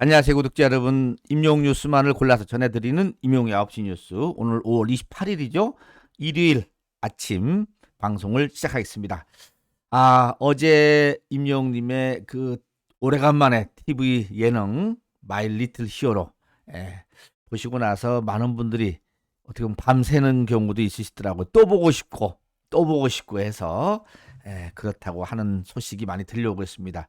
안녕하세요 구독자 여러분. 임용 뉴스만을 골라서 전해드리는 임용의 9시 뉴스. 오늘 5월 28일이죠. 일요일 아침 방송을 시작하겠습니다. 아 어제 임용님의 그 오래간만에 TV 예능 마이 리틀 히어로 예, 보시고 나서 많은 분들이 어떻게 보면 밤새는 경우도 있으시더라고요. 또 보고 싶고 또 보고 싶고 해서 예, 그렇다고 하는 소식이 많이 들려오고 있습니다.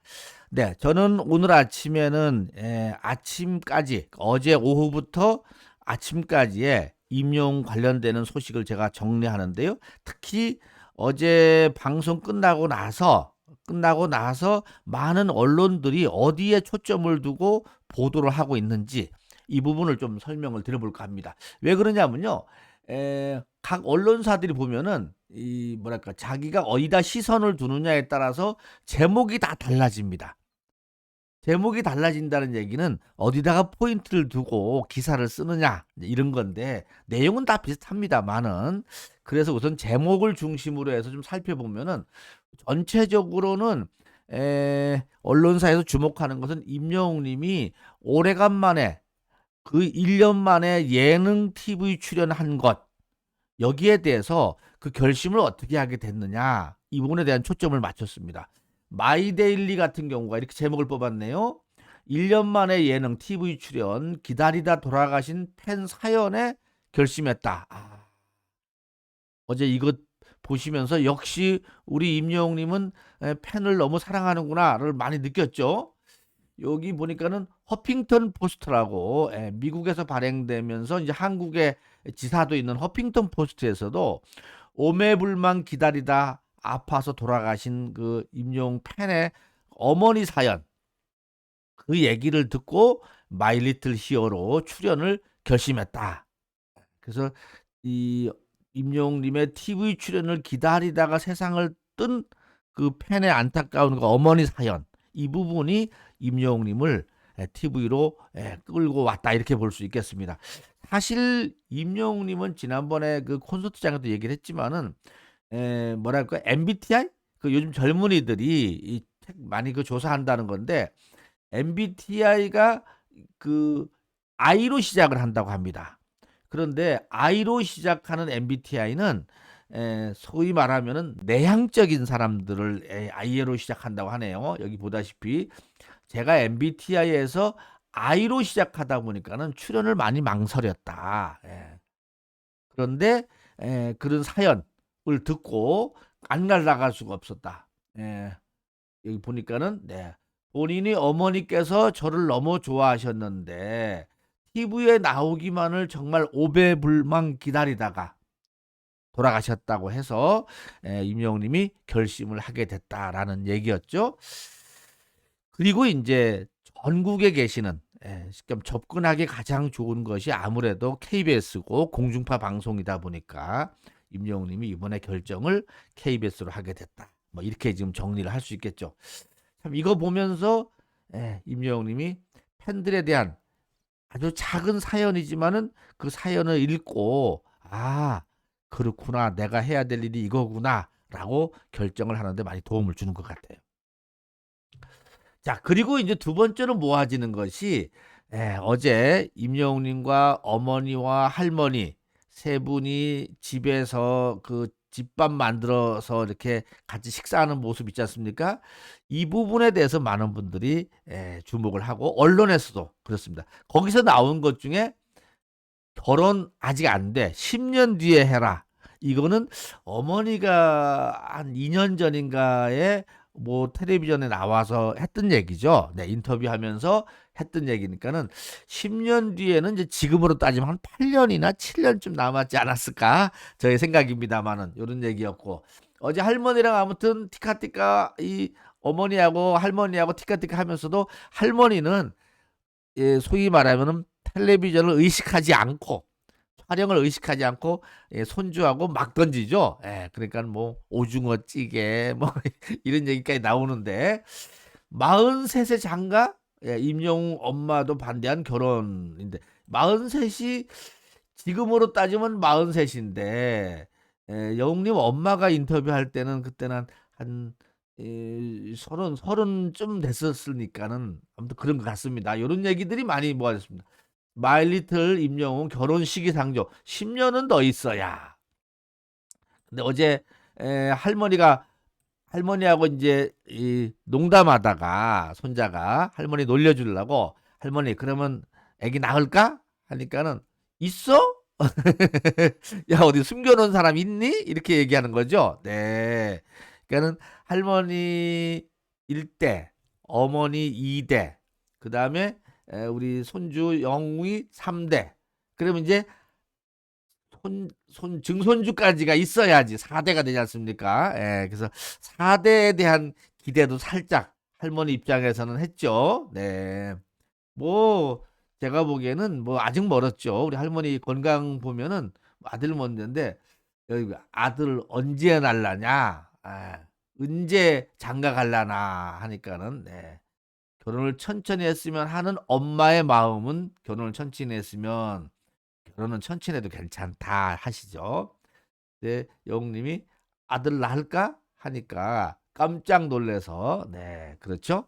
네, 저는 오늘 아침에는 예, 아침까지 어제 오후부터 아침까지의 임용 관련되는 소식을 제가 정리하는데요. 특히 어제 방송 끝나고 나서 끝나고 나서 많은 언론들이 어디에 초점을 두고 보도를 하고 있는지 이 부분을 좀 설명을 드려볼까 합니다. 왜 그러냐면요. 에, 각 언론사들이 보면은 이 뭐랄까 자기가 어디다 시선을 두느냐에 따라서 제목이 다 달라집니다. 제목이 달라진다는 얘기는 어디다가 포인트를 두고 기사를 쓰느냐 이런 건데 내용은 다 비슷합니다만은 그래서 우선 제목을 중심으로 해서 좀 살펴보면은 전체적으로는 에, 언론사에서 주목하는 것은 임영웅님이 오래간만에 그 1년 만에 예능 TV 출연한 것 여기에 대해서 그 결심을 어떻게 하게 됐느냐 이 부분에 대한 초점을 맞췄습니다. 마이데일리 같은 경우가 이렇게 제목을 뽑았네요. 1년 만에 예능 TV 출연 기다리다 돌아가신 팬 사연에 결심했다. 아, 어제 이것 보시면서 역시 우리 임영웅님은 에, 팬을 너무 사랑하는구나를 많이 느꼈죠. 여기 보니까는 허핑턴 포스트라고 예, 미국에서 발행되면서 이제 한국에 지사도 있는 허핑턴 포스트에서도 오매불만 기다리다 아파서 돌아가신 그 임용 팬의 어머니 사연 그 얘기를 듣고 마이 리틀 히어로 출연을 결심했다. 그래서 이 임용님의 TV 출연을 기다리다가 세상을 뜬 그 팬의 안타까운 그 어머니 사연 이 부분이 임영웅님을 TV로 끌고 왔다 이렇게 볼 수 있겠습니다. 사실 임영웅님은 지난번에 그 콘서트장에도 얘기를 했지만은 에, 뭐랄까 MBTI 그 요즘 젊은이들이 이책 많이 그 조사한다는 건데 MBTI가 그 I로 시작을 한다고 합니다. 그런데 I로 시작하는 MBTI는 에, 소위 말하면은 내향적인 사람들을 에, I로 시작한다고 하네요. 여기 보다시피 제가 MBTI에서 I로 시작하다 보니까는 출연을 많이 망설였다. 예. 그런데 에, 그런 사연을 듣고 안 날아갈 수가 없었다. 예. 여기 보니까는 네. 본인이 어머니께서 저를 너무 좋아하셨는데 TV에 나오기만을 정말 오배불만 기다리다가 돌아가셨다고 해서 에, 임영웅님이 결심을 하게 됐다라는 얘기였죠. 그리고 이제 전국에 계시는 예, 그럼 접근하기 가장 좋은 것이 아무래도 KBS고 공중파 방송이다 보니까 임영웅 님이 이번에 결정을 KBS로 하게 됐다. 뭐 이렇게 지금 정리를 할 수 있겠죠. 참 이거 보면서 예, 임영웅 님이 팬들에 대한 아주 작은 사연이지만은 그 사연을 읽고 아 그렇구나 내가 해야 될 일이 이거구나라고 결정을 하는데 많이 도움을 주는 것 같아요. 자, 그리고 이제 두 번째로 모아지는 것이 예, 어제 임영웅님과 어머니와 할머니 세 분이 집에서 그 집밥 만들어서 이렇게 같이 식사하는 모습 있지 않습니까? 이 부분에 대해서 많은 분들이 예, 주목을 하고 언론에서도 그렇습니다. 거기서 나온 것 중에 결혼 아직 안 돼. 10년 뒤에 해라. 이거는 어머니가 한 2년 전인가에 뭐 텔레비전에 나와서 했던 얘기죠. 네, 인터뷰하면서 했던 얘기니까는 10년 뒤에는 이제 지금으로 따지면 한 8년이나 7년쯤 남았지 않았을까? 저의 생각입니다만은 이런 얘기였고 어제 할머니랑 아무튼 티카티카 이 어머니하고 할머니하고 티카티카 하면서도 할머니는 예, 소위 말하면은 텔레비전을 의식하지 않고 촬영을 의식하지 않고 예, 손주하고 막 던지죠. 예, 그러니까 뭐 오징어 찌개 뭐 이런 얘기까지 나오는데 43세 장가 예, 임영웅 엄마도 반대한 결혼인데 43이 지금으로 따지면 43인데 예, 영웅님 엄마가 인터뷰할 때는 그때는 한 이, 서른 서른쯤 됐었으니까는 아무튼 그런 것 같습니다. 이런 얘기들이 많이 모아졌습니다. 마일리틀 임영웅 결혼 시기상조 10년은 더 있어야. 근데 어제 에, 할머니가 할머니하고 이제 이 농담하다가 손자가 할머니 놀려주려고 할머니 그러면 애기 낳을까 하니까는 있어? 야 어디 숨겨놓은 사람 있니? 이렇게 얘기하는 거죠. 네. 그러니까는 할머니 1대, 어머니 2대, 그 다음에 우리 손주 영웅이 3대. 그러면 이제 손, 손, 증손주까지가 있어야지 4대가 되지 않습니까? 예, 그래서 4대에 대한 기대도 살짝 할머니 입장에서는 했죠. 네. 뭐, 제가 보기에는 뭐 아직 멀었죠. 우리 할머니 건강 보면은 아들 먼저인데, 여기 아들 언제 날라냐? 아, 언제 장가 갈라나 하니까는, 네. 결혼을 천천히 했으면 하는 엄마의 마음은 결혼을 천천히 했으면 결혼은 천천히 해도 괜찮다 하시죠. 네, 영웅님이 아들 낳을까 하니까 깜짝 놀래서 네 그렇죠.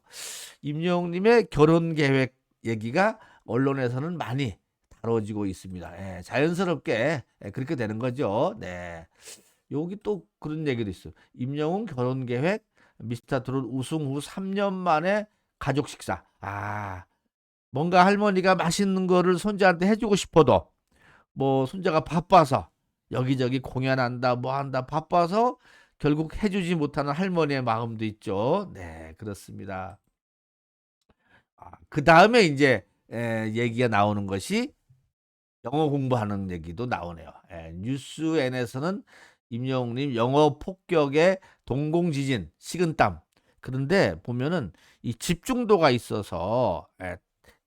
임영웅님의 결혼 계획 얘기가 언론에서는 많이 다뤄지고 있습니다. 예, 자연스럽게 예, 그렇게 되는 거죠. 네. 여기 또 그런 얘기도 있어요. 임영웅 결혼 계획 미스터 트롯 우승 후 3년 만에 가족 식사. 아, 뭔가 할머니가 맛있는 거를 손자한테 해주고 싶어도 뭐 손자가 바빠서 여기저기 공연한다 뭐 한다 바빠서 결국 해주지 못하는 할머니의 마음도 있죠. 네, 그렇습니다. 아, 그 다음에 이제 에, 얘기가 나오는 것이 영어 공부하는 얘기도 나오네요. 에, 뉴스N에서는 임영웅님 영어 폭격의 동공지진, 식은땀. 그런데 보면은 이 집중도가 있어서 에,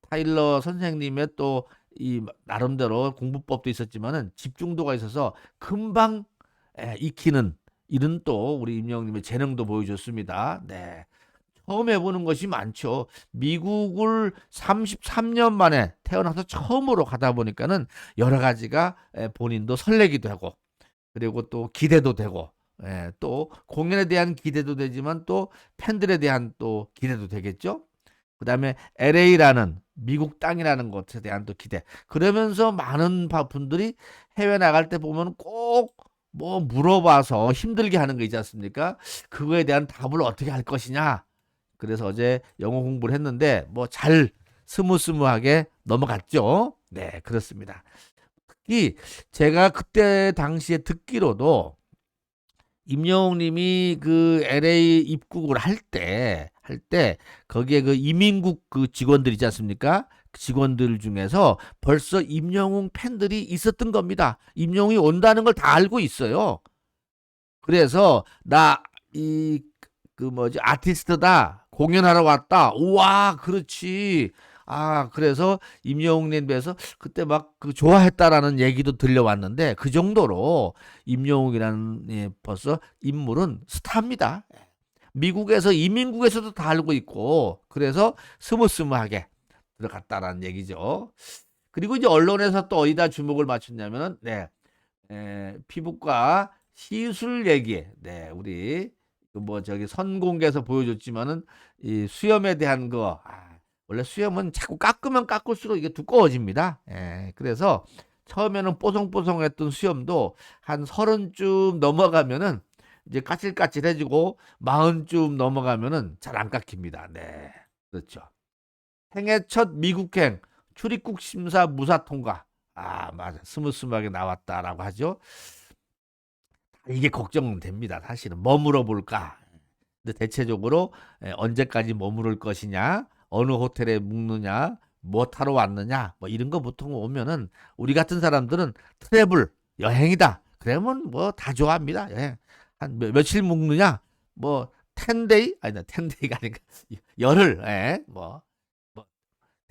타일러 선생님의 또 이 나름대로 공부법도 있었지만은 집중도가 있어서 금방 에, 익히는 이런 또 우리 임영웅님의 재능도 보여줬습니다. 네. 처음 해보는 것이 많죠. 미국을 33년 만에 태어나서 처음으로 가다 보니까는 여러 가지가 에, 본인도 설레기도 하고 그리고 또 기대도 되고 예, 또 공연에 대한 기대도 되지만 또 팬들에 대한 또 기대도 되겠죠. 그 다음에 LA라는 미국 땅이라는 것에 대한 또 기대. 그러면서 많은 바- 분들이 해외 나갈 때 보면 꼭 뭐 물어봐서 힘들게 하는 거 있지 않습니까? 그거에 대한 답을 어떻게 할 것이냐. 그래서 어제 영어 공부를 했는데 뭐 잘 스무스무하게 넘어갔죠. 네, 그렇습니다. 특히 제가 그때 당시에 듣기로도 임영웅 님이 그 LA 입국을 할 때, 할 때, 거기에 그 이민국 그 직원들 있지 않습니까? 그 직원들 중에서 벌써 임영웅 팬들이 있었던 겁니다. 임영웅이 온다는 걸 다 알고 있어요. 그래서 나 이 그 뭐지 아티스트다 공연하러 왔다. 우와 그렇지. 아 그래서 임영웅님 께서 그때 막 그 좋아했다라는 얘기도 들려왔는데 그 정도로 임영웅이라는 예, 벌써 인물은 스타입니다. 미국에서 이민국에서도 다 알고 있고 그래서 스무스무하게 들어갔다라는 얘기죠. 그리고 이제 언론에서 또 어디다 주목을 맞췄냐면은 네 에, 피부과 시술 얘기 네 우리 그뭐 저기 선공개에서 보여줬지만은 이 수염에 대한 거 아, 원래 수염은 자꾸 깎으면 깎을수록 이게 두꺼워집니다. 예, 그래서 처음에는 뽀송뽀송했던 수염도 한 서른쯤 넘어가면은 이제 까칠까칠해지고 마흔쯤 넘어가면은 잘 안 깎입니다. 네, 그렇죠. 생애 첫 미국행 출입국 심사 무사 통과. 아, 맞아. 스무스무하게 나왔다라고 하죠. 이게 걱정됩니다. 사실은 머물어 볼까. 근데 대체적으로 에, 언제까지 머무를 것이냐, 어느 호텔에 묵느냐, 뭐 타러 왔느냐, 뭐 이런 거 보통 오면은 우리 같은 사람들은 트래블 여행이다. 그러면 뭐 다 좋아합니다. 여행 한 며, 며칠 묵느냐, 뭐 텐데이 아니다 텐데이가 아니까 열흘, 예, 뭐, 뭐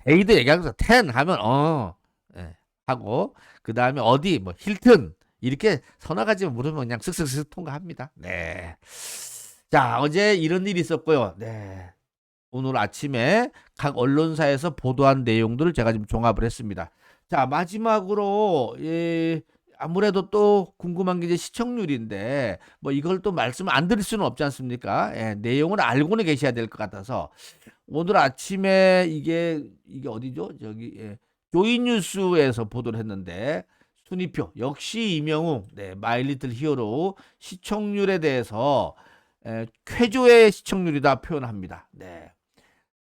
데이도 얘기하면서 텐 하면 어 예, 하고 그 다음에 어디 뭐 힐튼 이렇게 서너 가지 물으면 그냥 쓱쓱쓱 통과합니다. 네. 자, 어제 이런 일이 있었고요. 네. 오늘 아침에 각 언론사에서 보도한 내용들을 제가 지금 종합을 했습니다. 자, 마지막으로 예, 아무래도 또 궁금한 게 이제 시청률인데 뭐 이걸 또 말씀 안 드릴 수는 없지 않습니까? 예, 내용을 알고는 계셔야 될 것 같아서 오늘 아침에 이게 이게 어디죠? 저기 예, 조이뉴스에서 보도를 했는데 순위표 역시 이명웅 네, 마일리틀 히어로 시청률에 대해서 에, 쾌조의 시청률이다 표현합니다. 네.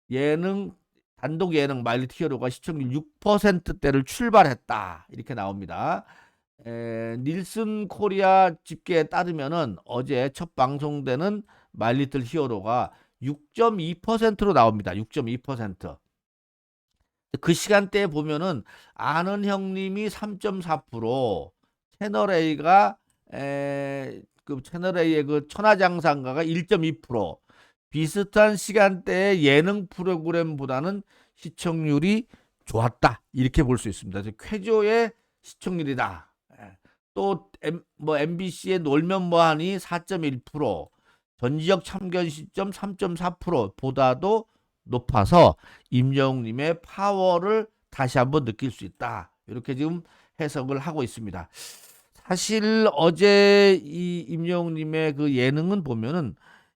예능 단독 예능 마일리틀 히어로가 시청률 6%대를 출발했다. 이렇게 나옵니다. 에, 닐슨 코리아 집계에 따르면은 어제 첫 방송되는 마일리틀 히어로가 6.2%로 나옵니다. 6.2%. 그 시간대에 보면은 아는 형님이 3.4%, 채널 A가 에, 그 채널 A의 그 천하장상가가 1.2%, 비슷한 시간대에 예능 프로그램보다는 시청률이 좋았다 이렇게 볼 수 있습니다. 쾌조의 시청률이다. 예. 또 M, 뭐 MBC의 놀면 뭐하니 4.1%, 전지적 참견 시점 3.4% 보다도 높아서 임영웅님의 파워를 다시 한번 느낄 수 있다. 이렇게 지금 해석을 하고 있습니다. 사실 어제 이 임영웅님의 그 예능은 보면은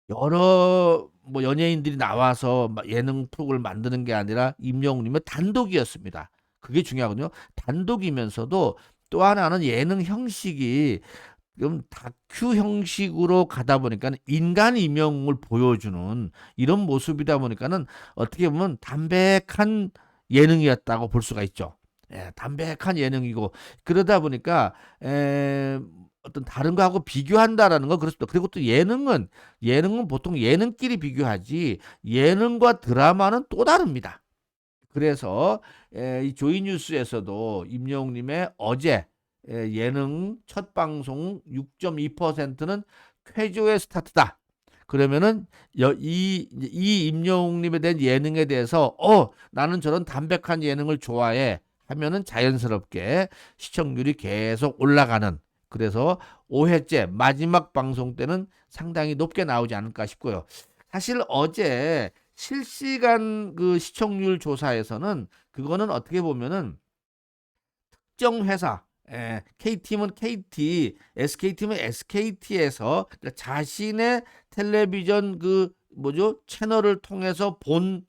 여러 뭐 연예인들이 나와서 막 예능 프로그램을 만드는 게 아니라 임영웅님의 단독이었습니다. 그게 중요하거든요. 단독이면서도 또 하나는 예능 형식이 좀 다큐 형식으로 가다 보니까 인간 임영웅을 보여주는 이런 모습이다 보니까는 어떻게 보면 담백한 예능이었다고 볼 수가 있죠. 예, 담백한 예능이고 그러다 보니까 에, 어떤 다른 거하고 비교한다라는 거 그렇습니다. 그리고 또 예능은 예능은 보통 예능끼리 비교하지 예능과 드라마는 또 다릅니다. 그래서 에, 이 조이뉴스에서도 임영웅님의 어제 에, 예능 첫 방송 6.2%는 쾌조의 스타트다. 그러면은 여, 이, 이 임영웅님에 대한 예능에 대해서 어 나는 저런 담백한 예능을 좋아해 하면은 자연스럽게 시청률이 계속 올라가는 그래서 5회째 마지막 방송 때는 상당히 높게 나오지 않을까 싶고요. 사실 어제 실시간 그 시청률 조사에서는 그거는 어떻게 보면은 특정 회사 에, K팀은 KT, SK팀은 SKT에서 그러니까 자신의 텔레비전 그 뭐죠 채널을 통해서 본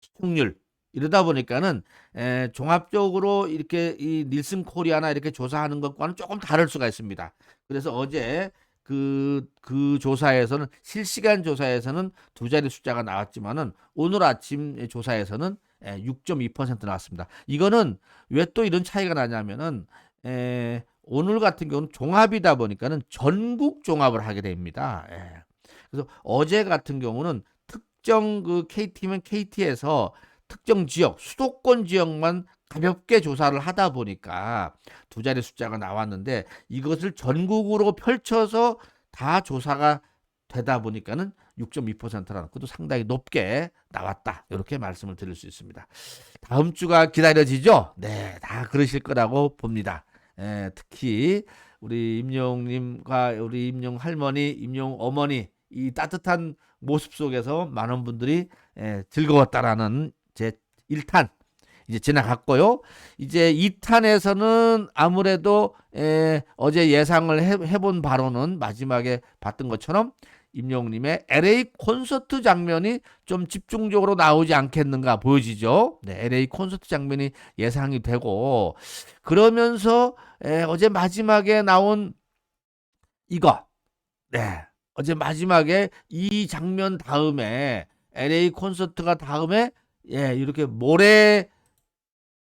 시청률 이러다 보니까는 에, 종합적으로 이렇게 이 닐슨 코리아나 이렇게 조사하는 것과는 조금 다를 수가 있습니다. 그래서 어제 그, 그 조사에서는 실시간 조사에서는 두 자리 숫자가 나왔지만은 오늘 아침 조사에서는 6.2% 나왔습니다. 이거는 왜 또 이런 차이가 나냐면은 에, 오늘 같은 경우는 종합이다 보니까는 전국 종합을 하게 됩니다. 예. 그래서 어제 같은 경우는 특정 그 KT면 KT에서 특정 지역, 수도권 지역만 가볍게 조사를 하다 보니까 두 자리 숫자가 나왔는데 이것을 전국으로 펼쳐서 다 조사가 되다 보니까는 6.2%라는 것도 상당히 높게 나왔다. 이렇게 말씀을 드릴 수 있습니다. 다음 주가 기다려지죠? 네, 다 그러실 거라고 봅니다. 예, 특히 우리 임용님과 우리 임용 할머니, 임용 어머니 이 따뜻한 모습 속에서 많은 분들이 예, 즐거웠다라는 제 1탄 이제 지나갔고요. 이제 2탄에서는 아무래도 에, 어제 예상을 해, 해본 바로는 마지막에 봤던 것처럼 임영웅님의 LA 콘서트 장면이 좀 집중적으로 나오지 않겠는가 보여지죠. 네, LA 콘서트 장면이 예상이 되고 그러면서 에, 어제 마지막에 나온 이거, 네, 어제 마지막에 이 장면 다음에 LA 콘서트가 다음에 예, 이렇게 모래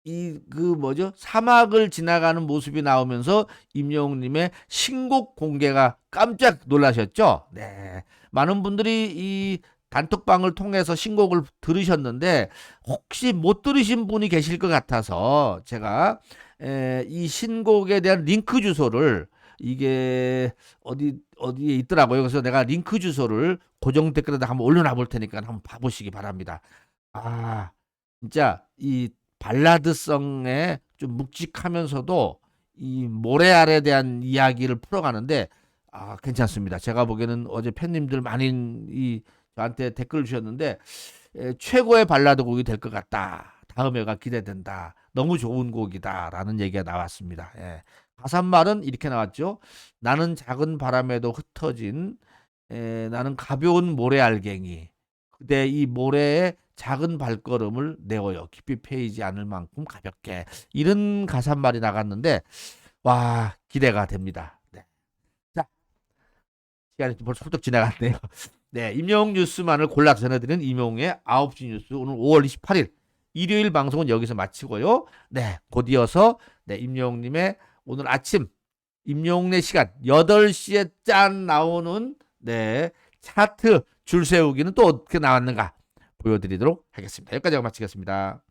이 그 뭐죠? 사막을 지나가는 모습이 나오면서 임영웅 님의 신곡 공개가 깜짝 놀라셨죠? 네. 많은 분들이 이 단톡방을 통해서 신곡을 들으셨는데 혹시 못 들으신 분이 계실 것 같아서 제가 에, 이 신곡에 대한 링크 주소를 이게 어디 어디에 있더라고요. 그래서 내가 링크 주소를 고정 댓글에다 한번 올려놔 볼 테니까 한번 봐보시기 바랍니다. 아, 진짜 이 발라드성에 좀 묵직하면서도 이 모래알에 대한 이야기를 풀어가는데 아, 괜찮습니다. 제가 보기에는 어제 팬님들 많이 이 저한테 댓글 주셨는데 에, 최고의 발라드 곡이 될 것 같다. 다음 해가 기대된다. 너무 좋은 곡이다라는 얘기가 나왔습니다. 예. 가사말은 이렇게 나왔죠. 나는 작은 바람에도 흩어진 에, 나는 가벼운 모래알갱이. 그대 이 모래에 작은 발걸음을 내어요. 깊이 패이지 않을 만큼 가볍게. 이런 가사말이 나갔는데 와 기대가 됩니다. 네. 자 시간이 좀 벌써 훌쩍 지나갔네요. 네 임용 뉴스만을 골라서 전해드리는 임용의 9시 뉴스 오늘 5월 28일 일요일 방송은 여기서 마치고요. 네, 곧 이어서 네, 임용님의 오늘 아침 임용래 시간 8시에 짠 나오는 네, 차트 줄 세우기는 또 어떻게 나왔는가 보여드리도록 하겠습니다. 여기까지 마치겠습니다.